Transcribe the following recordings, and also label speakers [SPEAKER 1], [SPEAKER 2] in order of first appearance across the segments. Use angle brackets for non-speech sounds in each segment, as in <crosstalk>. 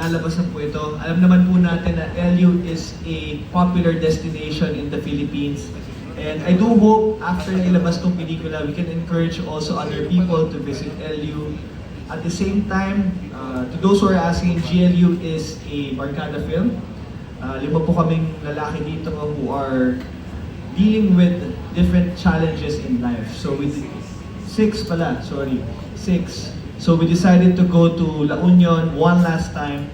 [SPEAKER 1] lalabas na po ito. Alam naman po natin na LU is a popular destination in the Philippines. And I do hope after ilabas tong pelikula, we can encourage also other people to visit LU. At the same time, uh, to those who are asking, GLU is a barkada film. Uh, lima po kaming lalaki dito who are dealing with different challenges in life. So did, six pala, sorry, six. So we decided to go to La Union one last time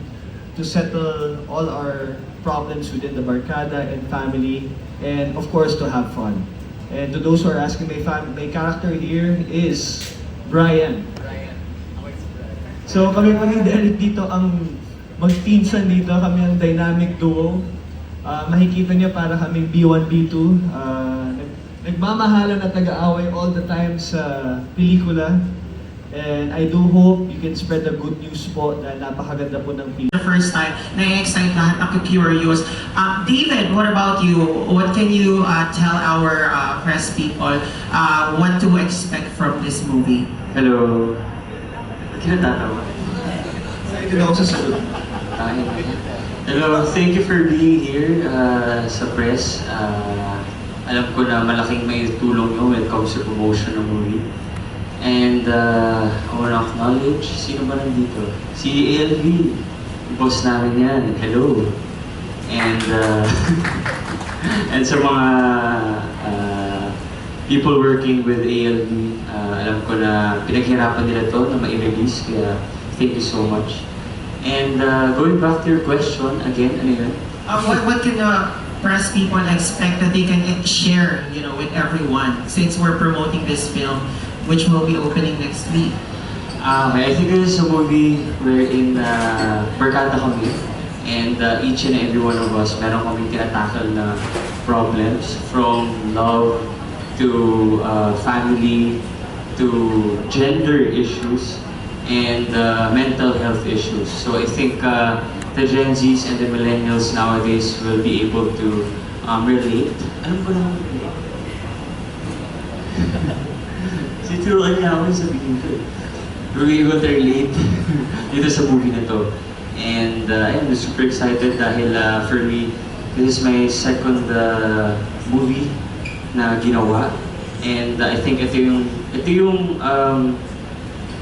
[SPEAKER 1] to settle all our problems within the barkada and family, and of course to have fun. And to those who are asking, my, fam- my character here is Brian. So kami kami Derek dito ang magpinsan dito, kami ang dynamic duo. Ah, makikita niyo para kami B1, B2. Ah, nag nagmamahalan at nag-aaway all the time sa pelikula. And I do hope you can spread the good news po na napakaganda po ng pelikula.
[SPEAKER 2] the first time, na-excite lahat, ako-curious. Um, David, what about you? What can you uh, tell our uh, press people uh, what to expect from this movie?
[SPEAKER 3] Hello. Ba't ka natatawa?
[SPEAKER 1] Excited ako sa
[SPEAKER 3] Hello, thank you for being here uh, sa press. Uh, alam ko na malaking may tulong nyo when it comes to promotion ng movie. And uh, wanna acknowledge, sino ba nandito? Si ALV. Boss namin yan. Hello. And uh, <laughs> and sa mga uh, people working with ALV, uh, alam ko na pinaghirapan nila to na ma-release. Kaya thank you so much. And uh, going back to your question, again, ano yun?
[SPEAKER 2] Uh, what, what can the press people expect that they can share, you know, with everyone since we're promoting this film, which will be opening next week?
[SPEAKER 3] Okay, I think this is a movie wherein uh, barkada kami. And uh, each and every one of us, meron kami tinatakal na problems from love to uh, family to gender issues and uh, mental health issues. So I think uh, the Gen Zs and the millennials nowadays will be able to um, relate. Alam ko naman relate. Situruan niya ako sabihin ko eh. Able to relate dito sa movie na to. And uh, I'm super excited dahil uh, for me, this is my second uh, movie na ginawa. And uh, I think ito yung, ito yung um,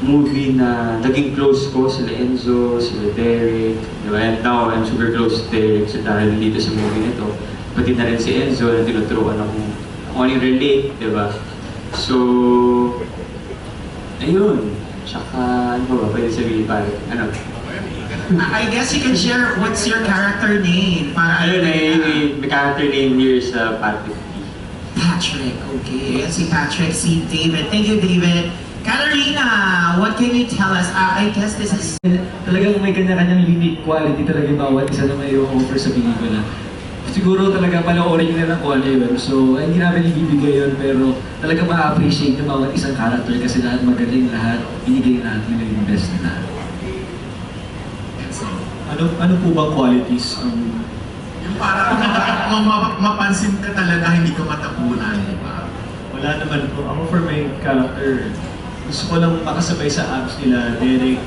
[SPEAKER 3] movie na naging close ko sila Enzo, sila Derek. Di ba? And now, I'm super close to Derek so dahil nandito sa movie nito. Pati na rin si Enzo na tinuturuan ako kung ano yung relate? So, ayun. Tsaka, ano ba, pwede sabihin pa, ano?
[SPEAKER 2] I guess you can share what's your character name. Para
[SPEAKER 3] Ayun, ay, ay, may character name here sa Patrick P.
[SPEAKER 2] Patrick, okay. Ayan si Patrick, si David. Thank you, David. Katarina, what can you tell us? Uh, I guess this is
[SPEAKER 1] Talagang may kanya-kanyang unique quality talaga yung bawat isa na may offer sa pelikula. Siguro talaga panoorin lang kung ano yun. So, hindi namin ibibigay yun, pero talaga ma-appreciate yung bawat isang character kasi lahat magaling lahat, binigay lahat nila yung best nila. Ano ano po bang qualities ang
[SPEAKER 4] Yung parang <laughs> ma- ma- mapansin ka talaga, hindi ka matapunan, di ba?
[SPEAKER 1] Wala naman po. Ako for my character, gusto ko lang makasabay sa apps nila, Derek,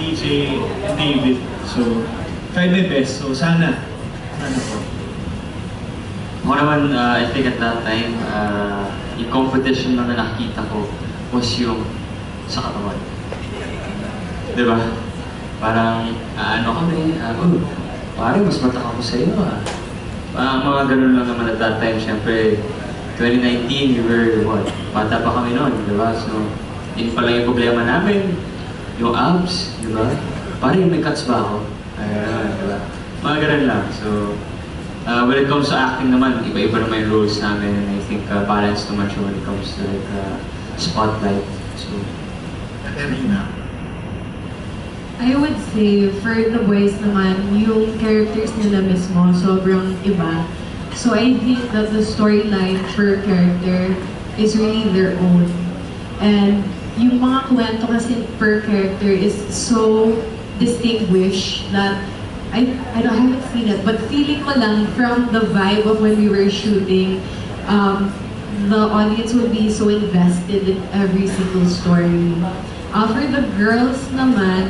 [SPEAKER 1] DJ, and David. So, try my best. So, sana. Sana po.
[SPEAKER 3] Ako naman, uh, I think at that time, uh, yung competition lang na nakikita ko was yung sa katawan. Di ba? Parang, ah, ano kami, uh, oh, parang mas matak ako sa iyo ah. Parang mga ganun lang naman at that time, syempre, 2019, we were, what, bata pa kami noon, di ba? So, yun pa lang yung problema namin, yung abs, di ba? Parang may cuts ba ako? Ayun, di ba? Mga ganun lang. So, Uh, when it comes to acting naman, iba-iba naman yung roles namin and I think uh, balance naman siya when it comes to like, uh, spotlight. So,
[SPEAKER 4] Katerina.
[SPEAKER 5] I would say, for the boys naman, yung characters nila mismo, sobrang iba. So I think that the storyline per character is really their own. And yung mga kwento kasi per character is so distinguished that I, I don't haven't seen it, but feeling ko lang from the vibe of when we were shooting, um, the audience will be so invested in every single story. Uh, for the girls naman,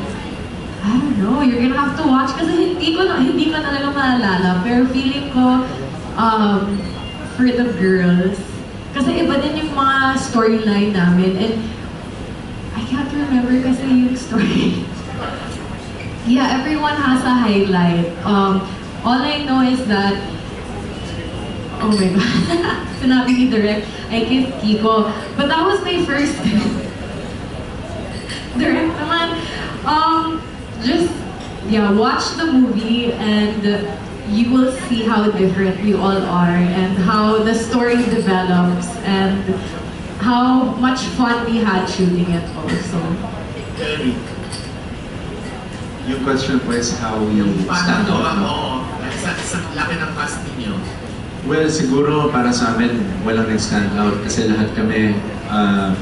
[SPEAKER 5] I don't know, you're gonna have to watch kasi hindi ko hindi ko talaga maalala. Pero feeling ko, um, for the girls, kasi iba din yung mga storyline namin and I can't remember kasi yung story. <laughs> yeah, everyone has a highlight. Um, all I know is that Oh my God. <laughs> Sinabi ni Direk, I kissed Kiko. But that was my first <laughs> Direk naman. Um, just, yeah, watch the movie and you will see how different we all are and how the story develops and how much fun we had shooting it also.
[SPEAKER 6] Yung question po is how
[SPEAKER 4] paano
[SPEAKER 6] stand out. no?
[SPEAKER 4] oo, sa, sa laki ng cast ninyo.
[SPEAKER 6] Well, siguro para sa amin, walang nag-stand out kasi lahat kami uh,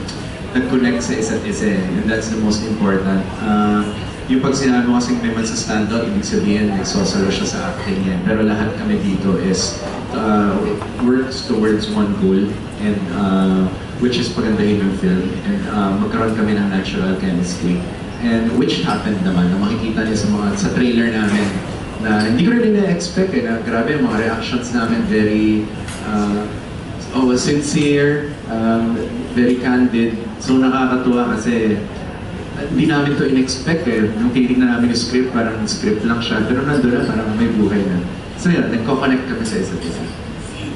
[SPEAKER 6] nag-connect sa isa't isa and that's the most important. Uh, yung pag sinabi mo kasing may man sa stand out, ibig sabihin nagsosolo siya sa acting niya. Pero lahat kami dito is uh, works towards one goal and uh, which is pagandahin yung film and uh, magkaroon kami ng natural chemistry. And which happened naman, na makikita niyo sa mga sa trailer namin na hindi ko rin na-expect eh, na grabe yung mga reactions namin very uh, oh, sincere, um, very candid. So nakakatuwa kasi uh, hindi namin to in-expect eh. Nung titignan namin yung script, parang script lang siya. Pero nandun na, parang may buhay na. So yun, nagko-connect kami sa isa't isa.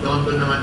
[SPEAKER 4] Don Don naman